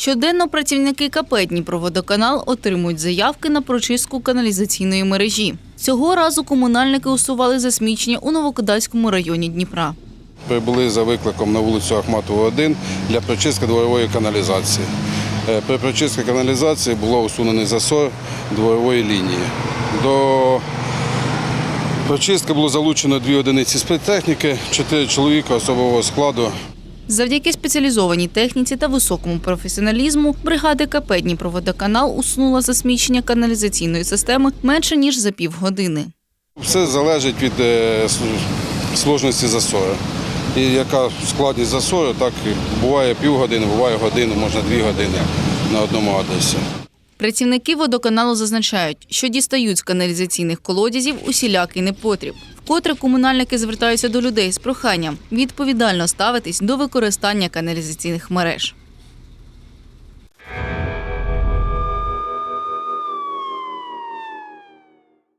Щоденно працівники КП «Дніпроводоканал» отримують заявки на прочистку каналізаційної мережі. Цього разу комунальники усували засмічення у Новокодальському районі Дніпра. Прибули за викликом на вулицю Ахматова 1 для прочистки дворової каналізації. Е, При прочистці каналізації було усунений засор дворової лінії. До прочистки було залучено дві одиниці спецтехніки, чотири чоловіка особового складу. Завдяки спеціалізованій техніці та високому професіоналізму бригади КП «Дніпроводоканал» усунула засмічення каналізаційної системи менше ніж за півгодини. Все залежить від е, сложності засору. І яка складність засору, так буває півгодини, буває годину, можна дві години на одному адресі. Працівники водоканалу зазначають, що дістають з каналізаційних колодязів усілякий непотріб. Вкотре комунальники звертаються до людей з проханням відповідально ставитись до використання каналізаційних мереж.